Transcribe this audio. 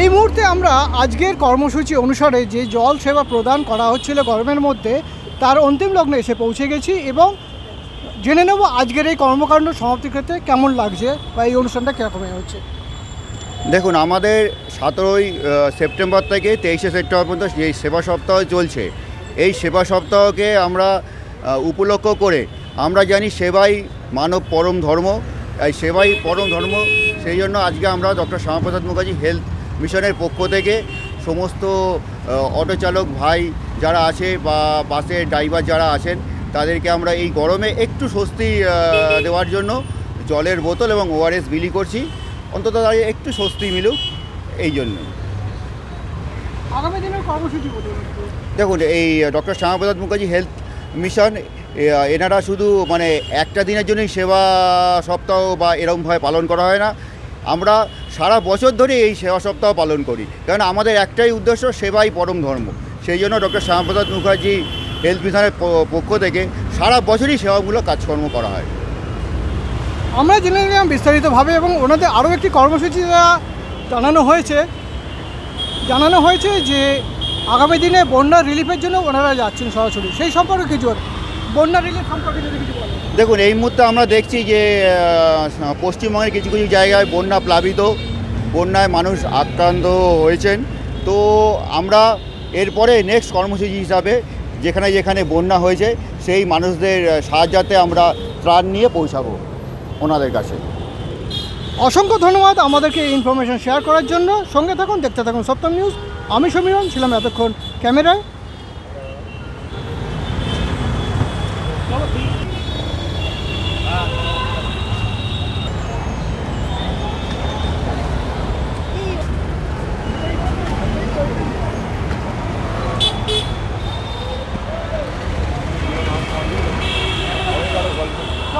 এই মুহূর্তে আমরা আজকের কর্মসূচি অনুসারে যে জল সেবা প্রদান করা হচ্ছিল গরমের মধ্যে, তার অন্তিম লগ্নে এসে পৌঁছে গেছি এবং জেনে নেব আজকের এই কর্মকাণ্ড সমাপ্তির ক্ষেত্রে কেমন লাগছে বা এই অনুষ্ঠানটা কীরকম হচ্ছে। দেখুন, আমাদের সতেরোই সেপ্টেম্বর থেকে তেইশে সেপ্টেম্বর পর্যন্ত যে সেবা সপ্তাহ চলছে, এই সেবা সপ্তাহকে আমরা উপলক্ষ করে আমরা জানি সেবাই মানব পরম ধর্ম। এই সেবাই পরম ধর্ম, সেই জন্য আজকে আমরা ডক্টর শ্যামাপ্রসাদ মুখার্জি হেলথ মিশনের পক্ষ থেকে সমস্ত অটো চালক ভাই যারা আছে বা বাসের ড্রাইভার যারা আছেন তাদেরকে আমরা এই গরমে একটু স্বস্তি দেওয়ার জন্য জলের বোতল এবং ওআরএস বিলি করছি অন্তত দাঁড়িয়ে একটু স্বস্তি মিলুক এই জন্য। দেখুন এই doctor Shyamaprasad Mukherjee health mission এনারা শুধু মানে একটা দিনের জন্যই সেবা সপ্তাহ বা এরকমভাবে পালন করা হয় না আমরা সারা বছর ধরে এই সেবা সপ্তাহ পালন করি। কারণ আমাদের একটাই উদ্দেশ্য সেবাই পরম ধর্ম। সেই জন্য ডক্টর শ্যামাপ্রসাদ মুখার্জি হেলথ মিশনের পক্ষ থেকে সারা বছরই সেবামূলক কাজকর্ম করা হয়। আমরা জেনে নিলাম বিস্তারিতভাবে এবং ওনাদের আরও একটি কর্মসূচি জানানো হয়েছে। জানানো হয়েছে যে আগামী দিনে বন্যা রিলিফের জন্য ওনারা যাচ্ছেন সরাসরি। সেই সম্পর্কে কিছু বন্যা রিলিফ সম্পর্কে যদি কিছু বলেন। দেখুন এই মুহূর্তে আমরা দেখছি যে পশ্চিমবঙ্গের কিছু কিছু জায়গায় বন্যা প্লাবিত বন্যায় মানুষ আক্রান্ত হয়েছেন। তো আমরা এরপরে নেক্সট কর্মসূচি হিসাবে যেখানে যেখানে বন্যা হয়েছে সেই মানুষদের আহ, সাহায্যার্থে আমরা ত্রাণ নিয়ে পৌঁছাবো ওনাদের কাছে। অসংখ্য ধন্যবাদ আমাদেরকে এই ইনফরমেশন শেয়ার করার জন্য। সঙ্গে থাকুন দেখতে থাকুন সপ্তম নিউজ আমি সমীরণ ছিলাম এতক্ষণ ক্যামেরায়।